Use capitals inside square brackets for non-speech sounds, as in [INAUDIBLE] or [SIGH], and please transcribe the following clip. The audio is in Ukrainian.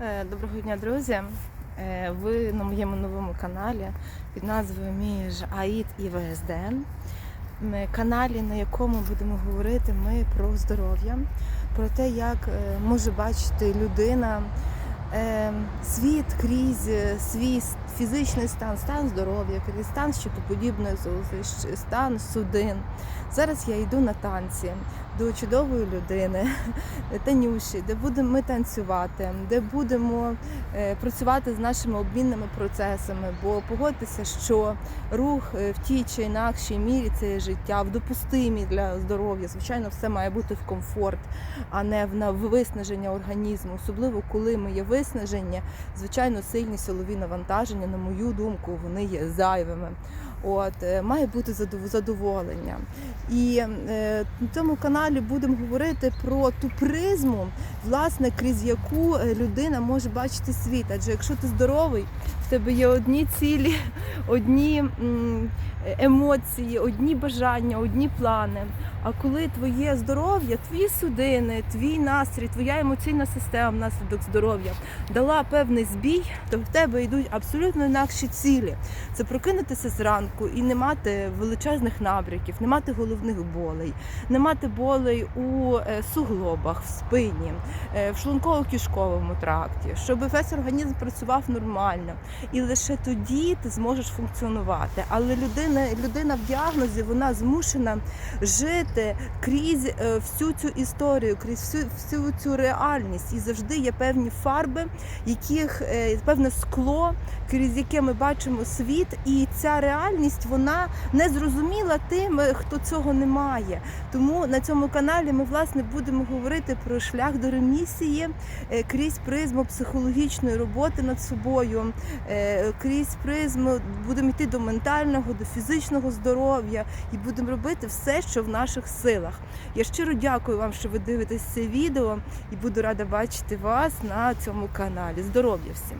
Е, Доброго дня, друзі! Е, Ви на моєму новому каналі під назвою Між АІД і ВСДН. М, Каналі, на якому будемо говорити ми про здоров'я, про те, як е, може бачити людина світ крізь свій фізичний стан, стан здоров'я, крізь стан щитоподібної залози, стан судин. Зараз я йду на танці до чудової людини, [LAUGHS] Танюші, де будемо ми танцювати, де будемо е, працювати з нашими обмінними процесами. Бо погодьтеся, що рух е, в тій чи інакшій мірі це є життя, в допустимій для здоров'я. Звичайно, все має бути в комфорт, а не в на- в виснаження організму. Особливо коли ми є виснажені, звичайно, сильні силові навантаження, на мою думку, вони є зайвими. От е, має бути задов- задоволення. І е, на цьому каналі будемо говорити про ту призму, власне, крізь яку е, людина може бачити світ. Адже якщо ти здоровий, в тебе є одні цілі, [LAUGHS] одні емоції, одні бажання, одні плани. А коли твоє здоров'я, твої судини, твій настрій, твоя емоційна система внаслідок здоров'я дала певний збій, то в тебе йдуть абсолютно інакші цілі. Це прокинутися зранку і не мати величезних набряків, не мати головних болей, не мати болей у е, суглобах, в спині, е, в шлунково-кишковому тракті, щоб весь організм працював нормально. І лише тоді ти зможеш функціонувати. Але людина, людина в діагнозі вона змушена жити крізь е, всю цю історію, крізь всю, всю цю реальність. І завжди є певні фарби, яких е, певне скло, крізь яке ми бачимо світ, і ця реальність вона не зрозуміла тим, е, хто цього не має. Тому на цьому каналі ми власне будемо говорити про шлях до ремісії крізь призму психологічної роботи над собою, крізь призму будемо йти до ментального, до фізичного здоров'я і будемо робити все, що в наших силах. Я щиро дякую вам, що ви дивитесь це відео, і буду рада бачити вас на цьому каналі. Здоров'я всім!